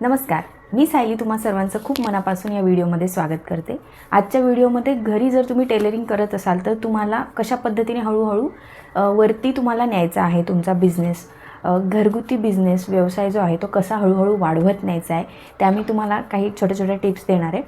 नमस्कार मी सायली तुम्हा सर्वांचं खूप मनापासून या व्हिडिओमध्ये स्वागत करते. आजच्या व्हिडिओमध्ये घरी जर तुम्ही टेलरिंग करत असाल तर तुम्हाला कशा पद्धतीने हळूहळू वरती तुम्हाला न्यायचा आहे तुमचा बिझनेस घरगुती बिझनेस व्यवसाय जो आहे तो कसा हळूहळू वाढवत न्यायचा आहे त्या मी तुम्हाला काही छोट्या छोट्या टिप्स देणार आहे.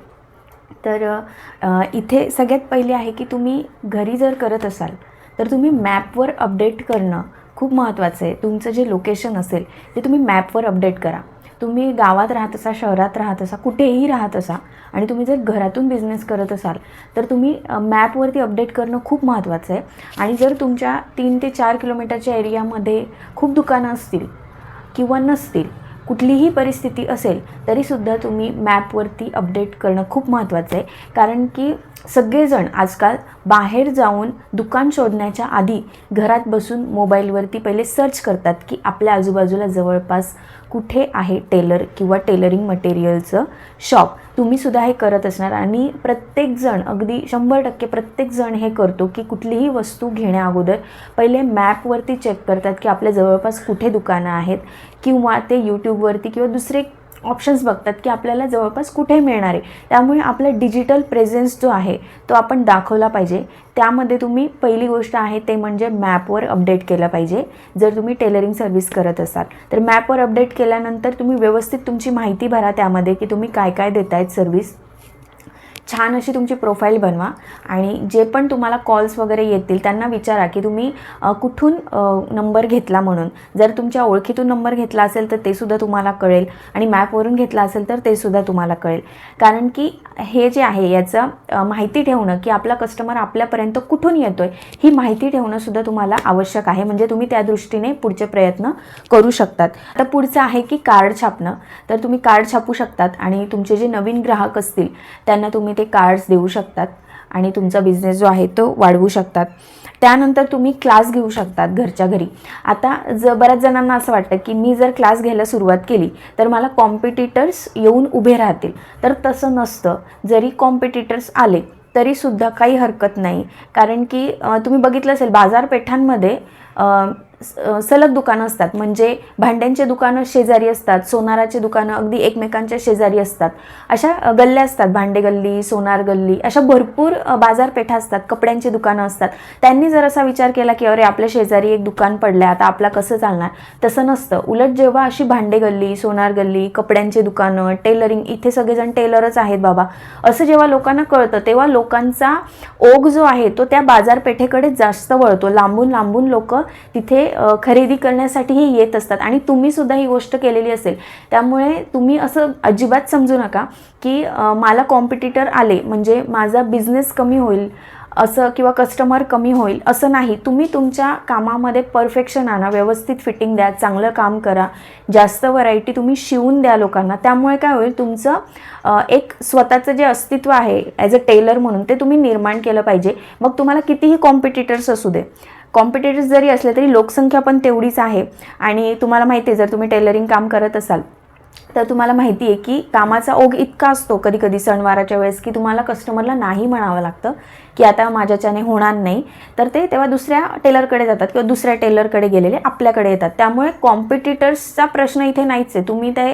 तर इथे सगळ्यात पहिले आहे की तुम्ही घरी जर करत असाल तर तुम्ही मॅपवर अपडेट करणं खूप महत्त्वाचं आहे. तुमचं जे लोकेशन असेल ते तुम्ही मॅपवर अपडेट करा. तुम्ही गावात राहत असा शहरात राहत असा कुठेही राहत असा आणि तुम्ही जर घरातून बिझनेस करत असाल तर तुम्ही मॅपवरती अपडेट करणं खूप महत्त्वाचं आहे. आणि जर तुमच्या तीन ते चार किलोमीटरच्या एरियामध्ये खूप दुकानं असतील किंवा नसतील कुठलीही परिस्थिती असेल तरीसुद्धा तुम्ही मॅपवरती अपडेट करणं खूप महत्त्वाचं आहे. कारण की सगळेजण आजकाल बाहेर जाऊन दुकान शोधण्याच्या आधी घरात बसून मोबाईलवरती पहिले सर्च करतात की आपल्या आजूबाजूला जवळपास कुठे आहे टेलर किंवा टेलरिंग मटेरियलचं शॉप तुम्हीसुद्धा हे करत असणार. आणि प्रत्येकजण अगदी शंभर टक्के प्रत्येकजण हे करतो की कुठलीही वस्तू घेण्याअगोदर पहिले मॅपवरती चेक करतात की आपल्या जवळपास कुठे दुकानं आहेत किंवा ते यूट्यूबवरती किंवा दुसरे ऑप्शन्स बघतात की आपल्याला जवळपास कुठे मिळणार आहे. त्यामुळे आपला डिजिटल प्रेझेन्स जो आहे तो आपण दाखवला पाहिजे. त्यामध्ये तुम्ही पहिली गोष्ट आहे ते म्हणजे मॅपवर अपडेट केलं पाहिजे. जर तुम्ही टेलरिंग सर्व्हिस करत असाल तर मॅपवर अपडेट केल्यानंतर तुम्ही व्यवस्थित तुमची माहिती भरा त्यामध्ये की तुम्ही काय काय देत आहेत सर्व्हिस छान अशी तुमची प्रोफाईल बनवा आणि जे पण तुम्हाला कॉल्स वगैरे येतील त्यांना विचारा की तुम्ही कुठून नंबर घेतला म्हणून. जर तुमच्या ओळखीतून नंबर घेतला असेल तर ते सुद्धा तुम्हाला कळेल आणि मॅपवरून घेतला असेल तर ते सुद्धा तुम्हाला कळेल. कारण की हे जे आहे याचं माहिती ठेवणं की आपला कस्टमर आपल्यापर्यंत कुठून येतो आहे ही माहिती ठेवणंसुद्धा तुम्हाला आवश्यक आहे. म्हणजे तुम्ही त्या दृष्टीने पुढचे प्रयत्न करू शकतात. आता पुढचं आहे की कार्ड छापणं. तर तुम्ही कार्ड छापू शकतात आणि तुमचे जे नवीन ग्राहक असतील त्यांना तुम्ही ते कार्ड्स देऊ शकतात आणि तुमचा बिझनेस जो आहे तो वाढवू शकतात. त्यानंतर तुम्ही क्लास घेऊ शकतात घरच्या घरी. आता ज बऱ्याच जणांना असं वाटतं की मी जर क्लास घ्यायला सुरुवात केली तर मला कॉम्पिटिटर्स येऊन उभे राहतील. तर तसं नसतं. जरी कॉम्पिटिटर्स आले तरीसुद्धा काही हरकत नाही. कारण की तुम्ही बघितलं असेल बाजारपेठांमध्ये सलग दुकानं असतात. म्हणजे भांड्यांचे दुकानं शेजारी असतात सोनाराचे दुकानं अगदी एकमेकांच्या शेजारी असतात. अशा गल्ल्या असतात भांडे गल्ली सोनार गल्ली अशा भरपूर बाजारपेठा असतात कपड्यांची दुकानं असतात. त्यांनी जर असा विचार केला की अरे आपल्या शेजारी एक दुकान पडलं आता आपला कसं चालणार? तसं नसतं. उलट जेव्हा अशी भांडे गल्ली सोनार गल्ली कपड्यांची दुकानं टेलरिंग इथे सगळेजण टेलरच आहेत बाबा. असं जेव्हा लोकांना कळतं तेव्हा लोकांचा ओघ जो आहे तो त्या बाजारपेठेकडे जास्त वळतो. लांबून लांबून लोक तिथे खरेदी करण्यासाठीही येत असतात. आणि तुम्ही सुद्धा ही गोष्ट केलेली असेल. त्यामुळे तुम्ही असं अजिबात समजू नका की मला कॉम्पिटिटर आले. म्हणजे माझा बिझनेस कमी होईल. असं किंवा कस्टमर कमी होईल असं नाही. तुम्ही तुमच्या कामामध्ये परफेक्शन आणा व्यवस्थित फिटिंग द्या चांगलं काम करा जास्त व्हरायटी तुम्ही शिवून द्या लोकांना. त्यामुळे काय होईल तुमचं एक स्वतःचं जे अस्तित्व आहे ॲज अ टेलर म्हणून ते तुम्ही निर्माण केलं पाहिजे. मग तुम्हाला कितीही कॉम्पिटिटर्स असू दे कॉम्पिटिटर्स जरी असले तरी लोकसंख्या पण तेवढीच आहे. आणि तुम्हाला माहिती आहे जर तुम्ही टेलरिंग काम करत असाल तर तुम्हाला माहिती आहे की कामाचा ओघ इतका असतो कधी कधी सणवाराच्या वेळेस की तुम्हाला कस्टमरला नाही म्हणावं लागतं की आता माझ्याच्याने होणार नाही. तर ते तेव्हा दुसऱ्या टेलरकडे जातात किंवा दुसऱ्या टेलरकडे गेलेले आपल्याकडे येतात. त्यामुळे कॉम्पिटिटर्सचा प्रश्न इथे नाहीच आहे. तुम्ही ते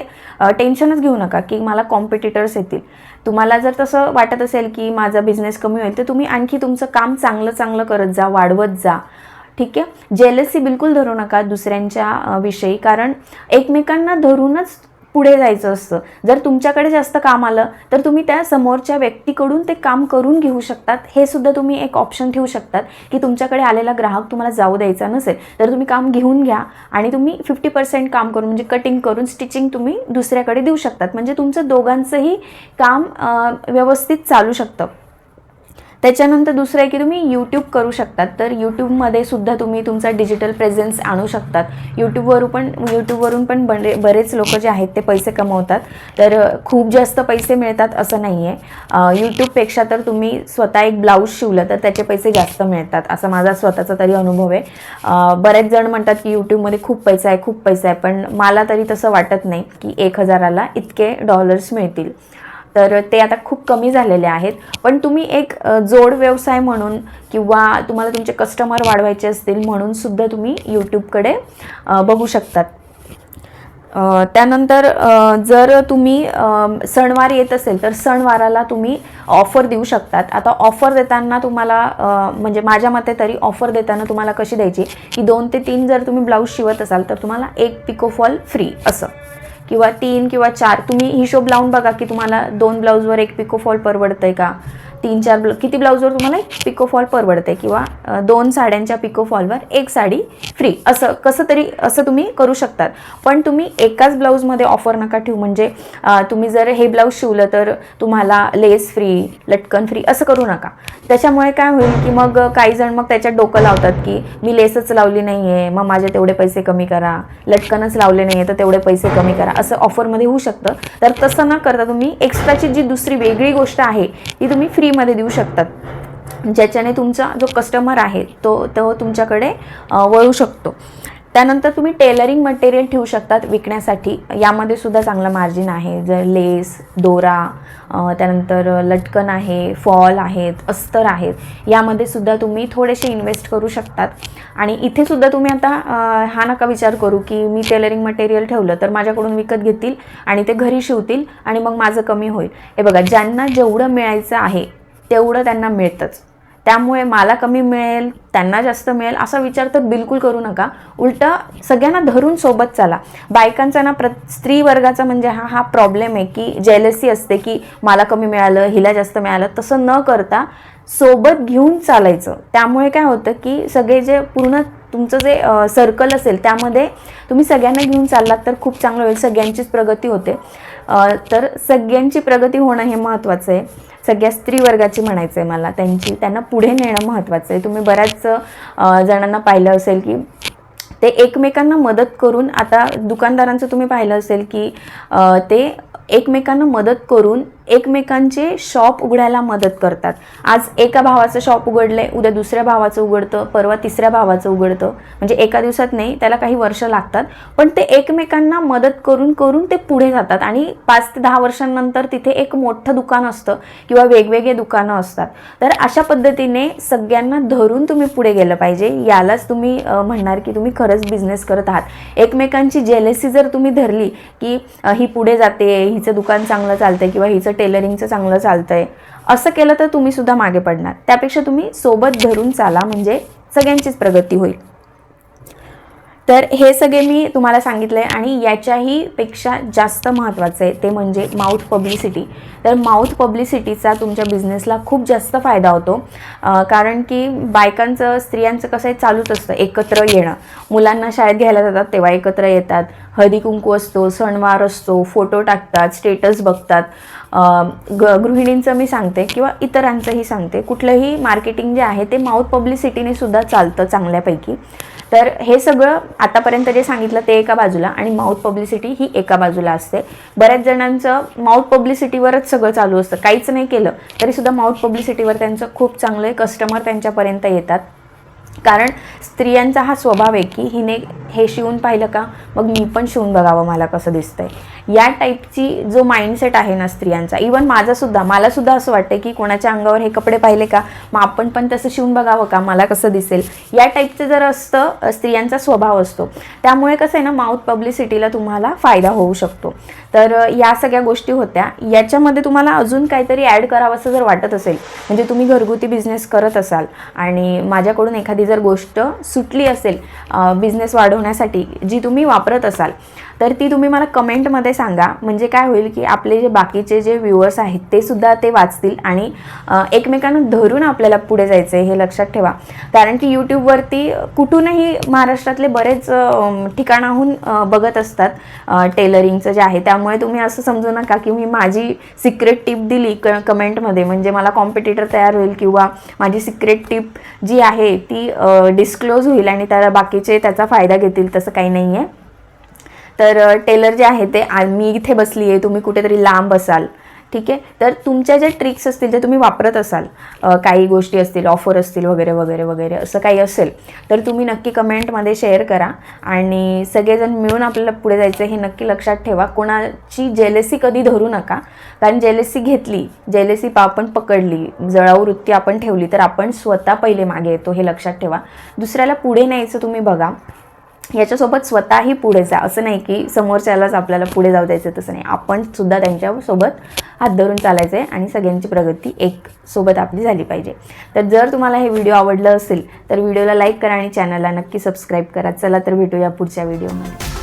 टेन्शनच घेऊ नका की मला कॉम्पिटिटर्स येतील. तुम्हाला जर तसं वाटत असेल की माझा बिझनेस कमी होईल तर तुम्ही आणखी तुमचं काम चांगलं चांगलं करत जा वाढवत जा. ठीक आहे? जेलसी बिलकुल धरू नका दुसऱ्यांच्या विषयी. कारण एकमेकांना धरूनच पुढे जायचं असतं. जर तुमच्याकडे जास्त काम आलं तर तुम्ही त्या समोरच्या व्यक्तीकडून ते काम करून घेऊ शकतात. हे सुद्धा तुम्ही एक ऑप्शन ठेवू शकतात की तुमच्याकडे आलेला ग्राहक तुम्हाला जाऊ द्यायचा नसेल तर तुम्ही काम घेऊन घ्या आणि तुम्ही फिफ्टी पर्सेंट काम करून म्हणजे कटिंग करून स्टिचिंग तुम्ही दुसऱ्याकडे देऊ शकतात. म्हणजे तुमचं दोघांचंही काम व्यवस्थित चालू शकतं. त्याच्यानंतर दुसरं आहे की तुम्ही यूट्यूब करू शकतात. तर यूट्यूबमध्ये सुद्धा तुम्ही तुमचा डिजिटल प्रेझेन्स आणू शकतात. यूट्यूबवरून पण यूट्यूबवरून पण बरे बरेच लोक जे आहेत ते पैसे कमवतात. तर खूप जास्त पैसे मिळतात असं नाही आहे यूट्यूबपेक्षा तर तुम्ही स्वतः एक ब्लाऊज शिवलं तर त्याचे पैसे जास्त मिळतात. असा माझा स्वतःचा तरी अनुभव आहे. बरेच जण म्हणतात की यूट्यूबमध्ये खूप पैसा आहे खूप पैसा आहे. पण मला तरी तसं वाटत नाही की एक हजाराला इतके डॉलर्स मिळतील. तर ते आता खूप कमी झालेले आहेत. पण तुम्ही एक जोड व्यवसाय म्हणून किंवा तुम्हाला तुमचे कस्टमर वाढवायचे असतील म्हणून सुद्धा तुम्ही यूट्यूबकडे बघू शकतात. त्यानंतर जर तुम्ही सणवार येत असेल तर सणवाराला तुम्ही ऑफर देऊ शकतात. आता ऑफर देताना तुम्हाला म्हणजे माझ्या मते तरी ऑफर देताना तुम्हाला कशी द्यायची? की दोन ते तीन जर तुम्ही ब्लाऊज शिवत असाल तर तुम्हाला एक पिकोफॉल फ्री असं. किंवा तीन किंवा चार तुम्ही हिशोब लावून बघा की तुम्हाला दोन ब्लाऊजवर एक पिको फॉल परवडतंय का? तीन चार ब्ल किती ब्लाऊजवर तुम्हाला एक पिकोफॉल परवडते किंवा दोन साड्यांच्या पिकोफॉलवर एक साडी फ्री असं कसं तरी असं तुम्ही करू शकतात. पण तुम्ही एकाच ब्लाऊजमध्ये ऑफर नका ठेवू. म्हणजे तुम्ही जर हे ब्लाऊज शिवलं तर तुम्हाला लेस फ्री लटकन फ्री असं करू नका. त्याच्यामुळे काय होईल की मग काही जण मग त्याच्यात डोकं लावतात की मी लेसच लावली नाही आहे मग माझे तेवढे पैसे कमी करा. लटकनच लावले नाही आहे तर तेवढे पैसे कमी करा. असं ऑफरमध्ये होऊ शकतं. तर तसं न करता तुम्ही एक्स्ट्राची जी दुसरी वेगळी गोष्ट आहे ती तुम्ही फ्री फ्रीमध्ये देऊ शकतात. ज्याच्याने तुमचा जो कस्टमर आहे तो तो तुमच्याकडे वळू शकतो. त्यानंतर तुम्ही टेलरिंग मटेरियल ठेवू शकतात विकण्यासाठी. यामध्ये सुद्धा चांगला मार्जिन आहे. जर लेस दोरा त्यानंतर लटकन आहे फॉल आहेत अस्तर आहेत यामध्ये सुद्धा तुम्ही थोडेसे इन्व्हेस्ट करू शकतात. आणि इथे सुद्धा तुम्ही आता हा नका विचार करू की मी टेलरिंग मटेरियल ठेवलं तर माझ्याकडून विकत घेतील आणि ते घरी शिवतील आणि मग माझं कमी होईल. हे बघा ज्यांना जेवढं मिळायचं आहे तेवढं त्यांना मिळतंच. त्यामुळे मला कमी मिळेल त्यांना जास्त मिळेल असा विचार तर बिलकुल करू नका. उलटं सगळ्यांना धरून सोबत चाला. बायकांचा ना प्र स्त्री वर्गाचा म्हणजे हा हा प्रॉब्लेम आहे की जेलसी असते की मला कमी मिळालं हिला जास्त मिळालं तसं न करता सोबत घेऊन चालायचं. त्यामुळे काय होतं की सगळे जे पूर्ण तुमचं जे सर्कल असेल त्यामध्ये तुम्ही सगळ्यांना घेऊन चाललात तर खूप चांगलं होईल सगळ्यांचीच प्रगती होते. तर सगळ्यांची प्रगती होणं हे महत्त्वाचं आहे. सगळ्या स्त्री वर्गाची म्हणायचं आहे मला. त्यांची त्यांना पुढे नेणं महत्त्वाचं आहे. तुम्ही बऱ्याच जणांना पाहिलं असेल की ते एकमेकांना मदत करून आता दुकानदारांचं तुम्ही पाहिलं असेल की ते एकमेकांना मदत करून एकमेकांचे शॉप उघडायला मदत करतात. आज एका भावाचं शॉप उघडलंय उद्या दुसऱ्या भावाचं उघडतं परवा तिसऱ्या भावाचं उघडतं. म्हणजे एका दिवसात नाही त्याला काही वर्ष लागतात. पण ते एकमेकांना मदत करून करून ते पुढे जातात. आणि पाच ते दहा वर्षांनंतर तिथे एक मोठं दुकान असतं किंवा वेगवेगळे दुकानं असतात. तर अशा पद्धतीने सगळ्यांना धरून तुम्ही पुढे गेलं पाहिजे. यालाच तुम्ही म्हणणार की तुम्ही खरंच बिझनेस करत आहात. एकमेकांची जेलेसी जर तुम्ही धरली की ही पुढे जाते हिचं दुकान चांगलं चालतंय किंवा हिचं टेलरिंगचं चांगलं चालतंय. असं केलं तर तुम्ही सुद्धा मागे पडणार. त्यापेक्षा तुम्ही सोबत धरून चाला म्हणजे सगळ्यांचीच प्रगती होईल. तर हे सगळे मी तुम्हाला सांगितले आणि याच्याही पेक्षा जास्त महत्त्वाचं आहे. ते म्हणजे माउथ पब्लिसिटी. तर माउथ पब्लिसिटीचा तुमच्या बिझनेसला खूप जास्त फायदा होतो. कारण की बायकांचं स्त्रियांचं कसं आहे चालूच असतं एकत्र येणं. मुलांना शाळेत घ्यायला जातात तेव्हा एकत्र येतात. हळदी कुंकू असतो सणवार असतो फोटो टाकतात स्टेटस बघतात. ग गृहिणींचं मी सांगते किंवा इतरांचंही सांगते. कुठलंही मार्केटिंग जे आहे ते माउथ पब्लिसिटीने सुद्धा चालतं चांगल्यापैकी. तर हे सगळं आतापर्यंत जे सांगितलं ते एका बाजूला आणि माउथ पब्लिसिटी ही एका बाजूला असते. बऱ्याच जणांचं माउथ पब्लिसिटीवरच सगळं चालू असतं. काहीच नाही केलं तरीसुद्धा माउथ पब्लिसिटीवर त्यांचं खूप चांगले कस्टमर त्यांच्यापर्यंत येतात. कारण स्त्रियांचा हा स्वभाव आहे की हिने हे शिवून पाहिलं का मग मी पण शिवून बघावं मला कसं दिसतंय. या टाईपची जो माइंडसेट आहे ना स्त्रियांचा इवन माझासुद्धा मलासुद्धा असं वाटतं की कोणाच्या अंगावर हे कपडे पाहिले का मग आपण पण तसं शिवून बघावं का मला कसं दिसेल. या टाईपचं जर असतं स्त्रियांचा स्वभाव असतो. त्यामुळे कसं आहे ना माउथ पब्लिसिटीला तुम्हाला फायदा होऊ शकतो. तर या सगळ्या गोष्टी होत्या. याच्यामध्ये तुम्हाला अजून काहीतरी ॲड करावं असं जर वाटत असेल म्हणजे तुम्ही घरगुती बिझनेस करत असाल आणि माझ्याकडून एखादी जर गोष्ट सुटली असेल बिझनेस वाढवण्यासाठी जी तुम्ही वापरत असाल. तर ती तुम्ही मला कमेंटमध्ये सांगा. म्हणजे काय होईल की आपले जे बाकीचे जे व्ह्युअर्स आहेत ते सुद्धा ते वाचतील आणि एकमेकांना धरून आपल्याला पुढे जायचं आहे हे लक्षात ठेवा. कारण की यूट्यूबवरती कुठूनही महाराष्ट्रातले बरेच ठिकाणाहून बघत असतात टेलरिंगचं जे आहे. त्यामुळे तुम्ही असं समजू नका की मी माझी सिक्रेट टिप दिली क कमेंटमध्ये. म्हणजे मला कॉम्पिटिटर तयार होईल किंवा माझी सिक्रेट टिप जी आहे ती डिस्क्लोज होईल आणि त्याला बाकीचे त्याचा फायदा घेतील तसं काही नाही आहे तर टेलर जे आहे ते मी इथे बसली आहे तुम्ही कुठेतरी लांब असाल. ठीक आहे? तर तुमच्या ज्या ट्रिक्स असतील ज्या तुम्ही वापरत असाल. काही गोष्टी असतील ऑफर असतील वगैरे वगैरे वगैरे असं काही असेल तर तुम्ही नक्की कमेंटमध्ये शेअर करा आणि सगळेजण मिळून आपल्याला पुढे जायचं हे नक्की लक्षात ठेवा. कोणाची जेलेसी कधी धरू नका. कारण जेलेसी घेतली जेलेसी आपण पकडली जळाऊ वृत्ती आपण ठेवली तर आपण स्वतः पहिले मागे येतो हे लक्षात ठेवा. दुसऱ्याला पुढे न्यायचं तुम्ही बघा. याच्यासोबत स्वतःही पुढे जा. असं नाही की समोरच्यालाच आपल्याला पुढे जाऊ द्यायचं तसं नाही. आपण सुद्धा त्यांच्यासोबत हात धरून चालायचं आहे आणि सगळ्यांची प्रगती एक सोबत आपली झाली पाहिजे. तर जर तुम्हाला हे व्हिडिओ आवडलं असेल तर व्हिडिओला लाईक करा आणि चॅनलला नक्की सबस्क्राईब करा. चला तर भेटूया पुढच्या व्हिडिओमध्ये.